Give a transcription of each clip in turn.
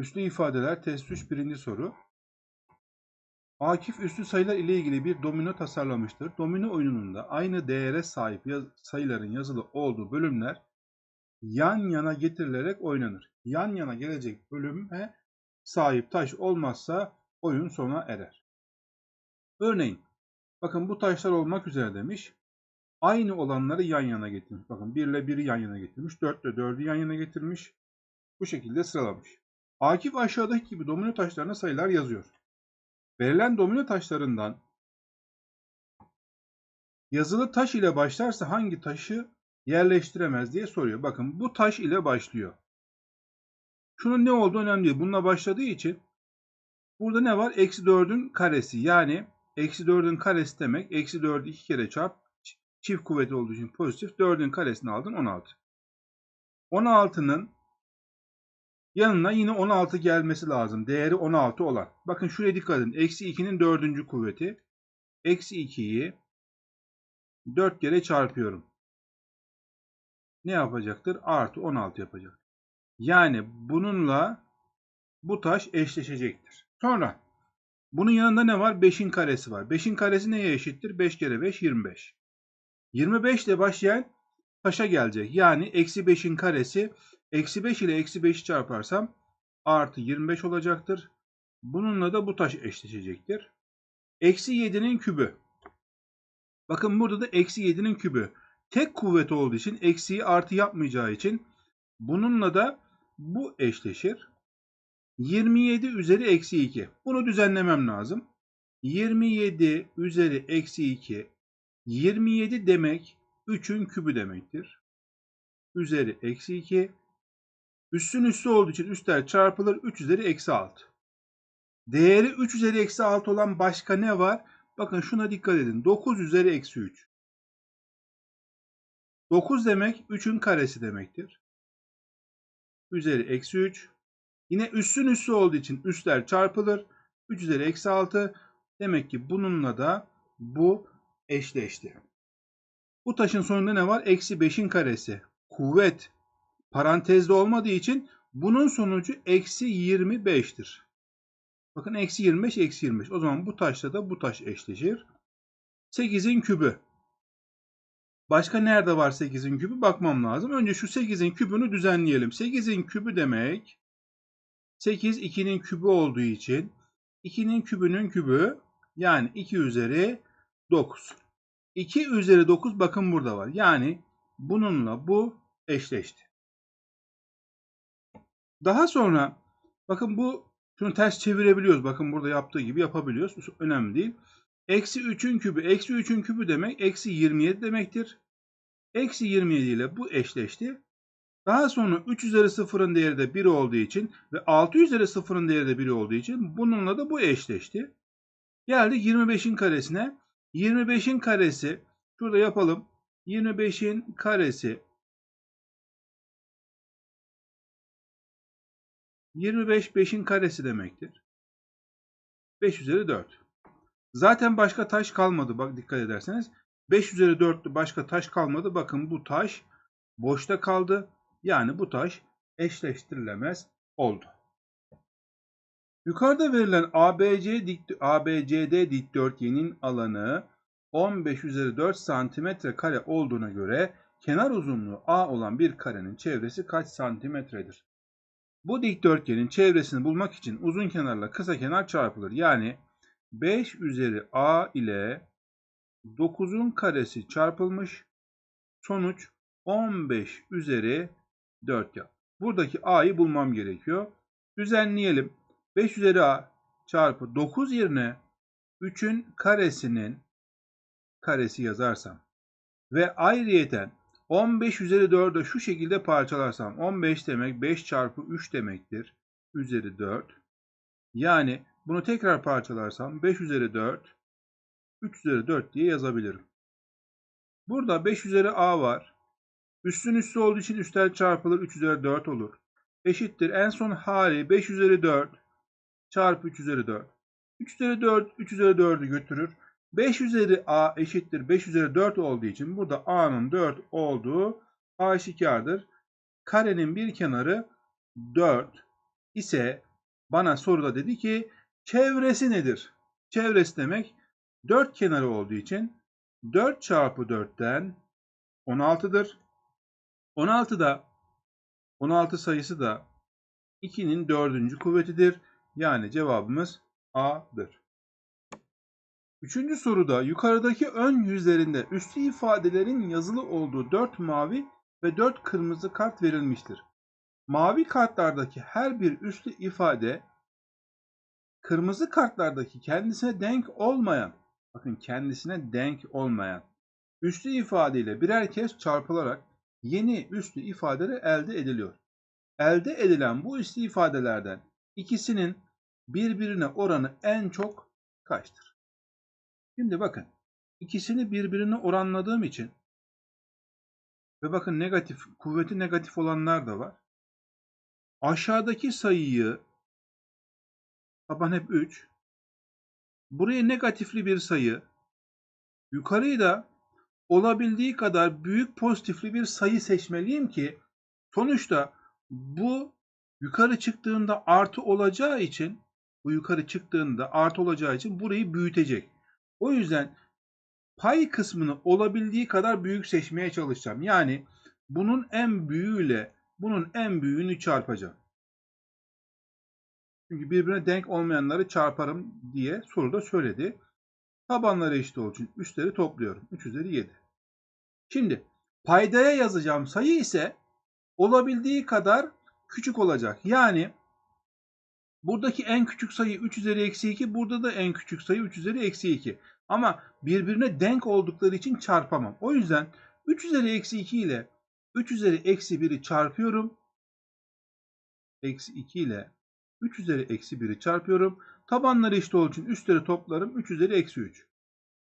Üslü ifadeler test 3 birinci soru. Akif üslü sayılar ile ilgili bir domino tasarlamıştır. Domino oyununda aynı değere sahip yaz sayıların yazılı olduğu bölümler yan yana getirilerek oynanır. Yan yana gelecek bölüme sahip taş olmazsa oyun sona erer. Örneğin bakın bu taşlar olmak üzere demiş. Aynı olanları yan yana getirmiş. Bakın 1 ile 1'i yan yana getirmiş. 4 ile 4'ü yan yana getirmiş. Bu şekilde sıralamış. Akif aşağıdaki gibi domino taşlarına sayılar yazıyor. Verilen domino taşlarından yazılı taş ile başlarsa hangi taşı yerleştiremez diye soruyor. Bakın bu taş ile başlıyor. Şunun ne olduğu önemli değil. Bununla başladığı için burada ne var? Eksi 4'ün karesi. Yani eksi 4'ün karesi demek. Eksi 4'ü 2 kere çarp. Çift kuvveti olduğu için pozitif. 4'ün karesini aldın 16. 16'nın yanına yine 16 gelmesi lazım. Değeri 16 olan. Bakın şuraya dikkat edin. Eksi 2'nin dördüncü kuvveti. Eksi 2'yi 4 kere çarpıyorum. Ne yapacaktır? Artı 16 yapacak. Yani bununla bu taş eşleşecektir. Sonra bunun yanında ne var? 5'in karesi var. 5'in karesi neye eşittir? 5 kere 5 25. 25 ile başlayan taşa gelecek. Yani eksi 5'in karesi eksi 5 ile eksi 5'i çarparsam artı 25 olacaktır. Bununla da bu taş eşleşecektir. Eksi 7'nin kübü. Bakın burada da eksi 7'nin kübü. Tek kuvvet olduğu için eksiyi artı yapmayacağı için bununla da bu eşleşir. 27 üzeri eksi 2. Bunu düzenlemem lazım. 27 üzeri eksi 2 27 demek 3'ün kübü demektir. Üzeri eksi 2. Üssün üssü olduğu için üstler çarpılır. 3 üzeri eksi 6. Değeri 3 üzeri eksi 6 olan başka ne var? Bakın şuna dikkat edin. 9 üzeri eksi 3. 9 demek 3'ün karesi demektir. Üzeri eksi 3. Yine üssün üssü olduğu için üstler çarpılır. 3 üzeri eksi 6. Demek ki bununla da bu eşleşti. Bu taşın sonunda ne var? Eksi 5'in karesi. Kuvvet parantezde olmadığı için bunun sonucu eksi 25'tir. Bakın eksi 25, eksi 25. O zaman bu taşla da bu taş eşleşir. 8'in kübü. Başka nerede var 8'in kübü? Bakmam lazım. Önce şu 8'in kübünü düzenleyelim. 8'in kübü demek 8 2'nin kübü olduğu için 2'nin kübünün kübü yani 2 üzeri 9. 2 üzeri 9 bakın burada var. Yani bununla bu eşleşti. Daha sonra bakın bu şunu ters çevirebiliyoruz. Bakın burada yaptığı gibi yapabiliyoruz. Önemli değil. Eksi 3'ün kübü. Eksi 3'ün kübü demek eksi 27 demektir. Eksi 27 ile bu eşleşti. Daha sonra 3 üzeri 0'ın değeri de 1 olduğu için ve 6 üzeri 0'ın değeri de 1 olduğu için bununla da bu eşleşti. Geldik 25'in karesine. 25'in karesi şurada yapalım. 25'in karesi 25 5'in karesi demektir. 5 üzeri 4. Zaten başka taş kalmadı. Bak dikkat ederseniz. 5 üzeri 4'lü başka taş kalmadı. Bakın bu taş boşta kaldı. Yani bu taş eşleştirilemez oldu. Yukarıda verilen ABC dik, ABCD dikdörtgenin alanı 15 üzeri 4 santimetre kare olduğuna göre kenar uzunluğu A olan bir karenin çevresi kaç santimetredir? Bu dikdörtgenin çevresini bulmak için uzun kenarla kısa kenar çarpılır. Yani 5 üzeri A ile 9'un karesi çarpılmış. Sonuç 15 üzeri 4 yap. Buradaki A'yı bulmam gerekiyor. Düzenleyelim. 5 üzeri A çarpı 9 yerine 3'ün karesinin karesi yazarsam ve ayrıyeten 15 üzeri 4'ü şu şekilde parçalarsam 15 demek 5 çarpı 3 demektir. Üzeri 4. Yani bunu tekrar parçalarsam 5 üzeri 4 3 üzeri 4 diye yazabilirim. Burada 5 üzeri a var. Üstün üstü olduğu için üstler çarpılır 3 üzeri 4 olur. Eşittir en son hali 5 üzeri 4 çarpı 3 üzeri 4. 3 üzeri 4 3 üzeri 4'ü götürür. 5 üzeri a eşittir 5 üzeri 4 olduğu için burada a'nın 4 olduğu aşikardır. Karenin bir kenarı 4 ise bana soruda dedi ki çevresi nedir? Çevresi demek dört kenarı olduğu için 4 çarpı 4'ten 16'dır. 16 da 16 sayısı da 2'nin dördüncü kuvvetidir. Yani cevabımız A'dır. Üçüncü soruda yukarıdaki ön yüzlerinde üslü ifadelerin yazılı olduğu 4 mavi ve 4 kırmızı kart verilmiştir. Mavi kartlardaki her bir üslü ifade kırmızı kartlardaki kendisine denk olmayan bakın kendisine denk olmayan üslü ifadeyle birer kez çarpılarak yeni üslü ifadeleri elde ediliyor. Elde edilen bu üslü ifadelerden ikisinin birbirine oranı en çok kaçtır? Şimdi bakın ikisini birbirine oranladığım için ve bakın negatif, kuvveti negatif olanlar da var. Aşağıdaki sayıyı taban hep 3. Buraya negatifli bir sayı. Yukarıyı da olabildiği kadar büyük pozitifli bir sayı seçmeliyim ki sonuçta bu yukarı çıktığında artı olacağı için bu yukarı çıktığında artı olacağı için burayı büyütecek. O yüzden pay kısmını olabildiği kadar büyük seçmeye çalışacağım. Yani bunun en büyüğüyle bunun en büyüğünü çarpacağım. Çünkü birbirine denk olmayanları çarparım diye soruda söyledi. Tabanları eşit olduğu üstleri topluyorum. 3 üzeri 7. Şimdi paydaya yazacağım sayı ise olabildiği kadar küçük olacak. Yani buradaki en küçük sayı 3 üzeri eksi 2. Burada da en küçük sayı 3 üzeri eksi 2. Ama birbirine denk oldukları için çarpamam. O yüzden 3 üzeri eksi 2 ile 3 üzeri eksi 1'i çarpıyorum. Eksi 2 ile 3 üzeri eksi 1'i çarpıyorum. Tabanları eşit olduğu için üstleri toplarım. 3 üzeri eksi 3.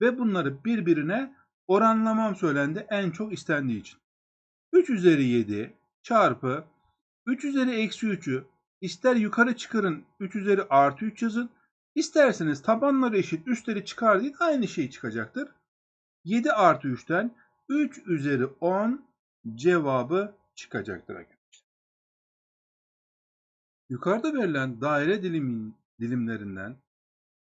Ve bunları birbirine oranlamam söylendi en çok istendiği için. 3 üzeri 7 çarpı 3 üzeri eksi 3'ü ister yukarı çıkarın 3 üzeri artı 3 yazın. İsterseniz tabanları eşit üstleri çıkar değil aynı şey çıkacaktır. 7 artı 3'ten 3 üzeri 10 cevabı çıkacaktır arkadaşlar. Yukarıda verilen daire dilimin, dilimlerinden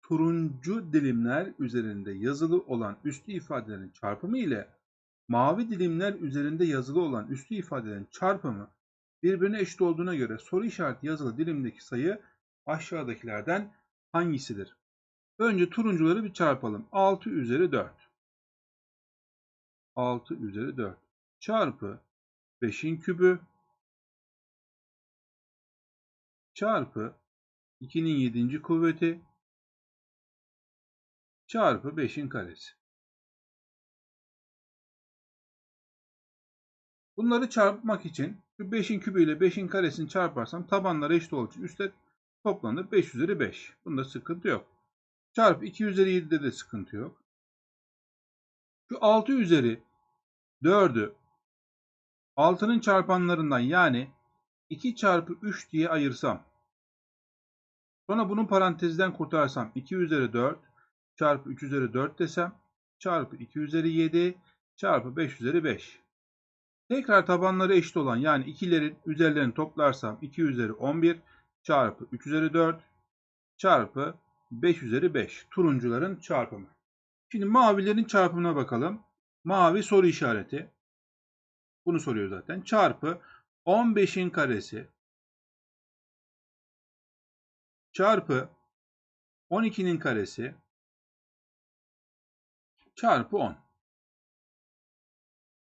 turuncu dilimler üzerinde yazılı olan üslü ifadelerin çarpımı ile mavi dilimler üzerinde yazılı olan üslü ifadelerin çarpımı birbirine eşit olduğuna göre soru işareti yazılı dilimdeki sayı aşağıdakilerden hangisidir? Önce turuncuları bir çarpalım. 6 üzeri 4. 6 üzeri 4 çarpı 5'in kübü çarpı 2'nin 7. kuvveti çarpı 5'in karesi. Bunları çarpmak için şu 5'in kübü ile 5'in karesini çarparsam tabanları eşit olduğu için üstte toplanır 5 üzeri 5. Bunda sıkıntı yok. Çarpı 2 üzeri 7'de de sıkıntı yok. Şu 6 üzeri 4'ü 6'nın çarpanlarından yani 2 çarpı 3 diye ayırsam. Sonra bunu parantezden kurtarsam 2 üzeri 4 çarpı 3 üzeri 4 desem çarpı 2 üzeri 7 çarpı 5 üzeri 5. Tekrar tabanları eşit olan yani ikilerin üzerlerini toplarsam 2 üzeri 11 çarpı 3 üzeri 4 çarpı 5 üzeri 5. Turuncuların çarpımı. Şimdi mavilerin çarpımına bakalım. Mavi soru işareti. Bunu soruyor zaten. Çarpı 15'in karesi çarpı 12'nin karesi çarpı 10.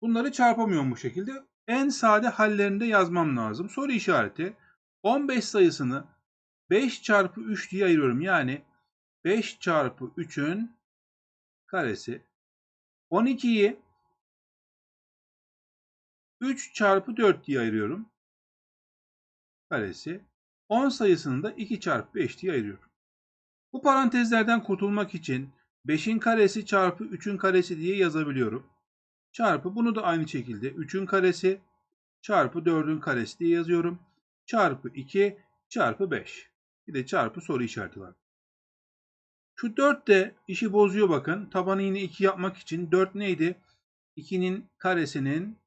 Bunları çarpamıyorum bu şekilde. En sade hallerinde yazmam lazım. Soru işareti 15 sayısını 5 çarpı 3 diye ayırıyorum. Yani 5 çarpı 3'ün karesi. 12'yi 3 çarpı 4 diye ayırıyorum. Karesi. 10 sayısını da 2 çarpı 5 diye ayırıyorum. Bu parantezlerden kurtulmak için 5'in karesi çarpı 3'ün karesi diye yazabiliyorum. Çarpı bunu da aynı şekilde 3'ün karesi çarpı 4'ün karesi diye yazıyorum. Çarpı 2 çarpı 5. Bir de çarpı soru işareti var. Şu 4 de işi bozuyor bakın. Tabanı yine 2 yapmak için 4 neydi? 2'nin karesinin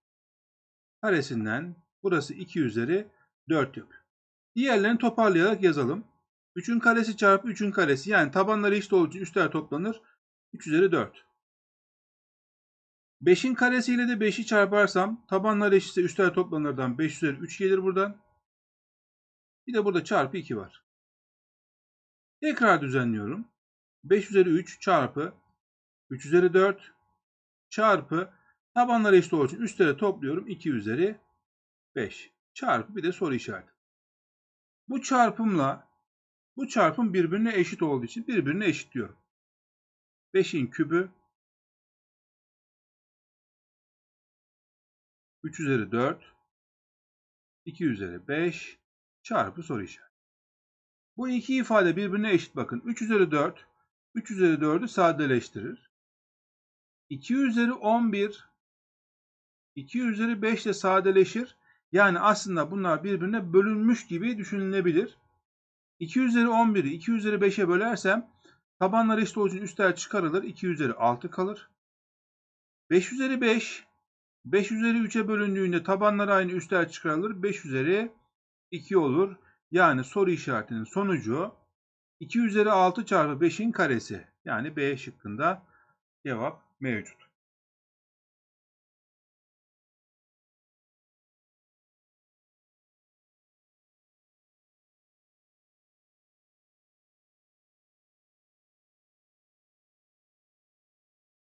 karesinden burası 2 üzeri 4 yapıyor. Diğerlerini toparlayarak yazalım. 3'ün karesi çarpı 3'ün karesi yani tabanları eşit olduğu için üstler toplanır. 3 üzeri 4. 5'in karesiyle de 5'i çarparsam tabanları eşitse üstler toplanırdan 5 üzeri 3 gelir buradan. Bir de burada çarpı 2 var. Tekrar düzenliyorum. 5 üzeri 3 çarpı 3 üzeri 4 çarpı tabanları eşit olduğu için üstlere topluyorum 2 üzeri 5 çarpı bir de soru işareti. Bu çarpımla bu çarpım birbirine eşit olduğu için birbirine eşitliyorum. 5'in kübü 3 üzeri 4 2 üzeri 5 çarpı soru işareti. Bu iki ifade birbirine eşit bakın. 3 üzeri 4 3 üzeri 4'ü sadeleştirir. 2 üzeri 11 2 üzeri 5 ile sadeleşir. Yani aslında bunlar birbirine bölünmüş gibi düşünülebilir. 2 üzeri 11'i 2 üzeri 5'e bölersem tabanlar eşit olduğu için üstler çıkarılır. 2 üzeri 6 kalır. 5 üzeri 5 5 üzeri 3'e bölündüğünde tabanlar aynı üstler çıkarılır. 5 üzeri 2 olur. Yani soru işaretinin sonucu 2 üzeri 6 çarpı 5'in karesi. Yani B şıkkında cevap mevcut.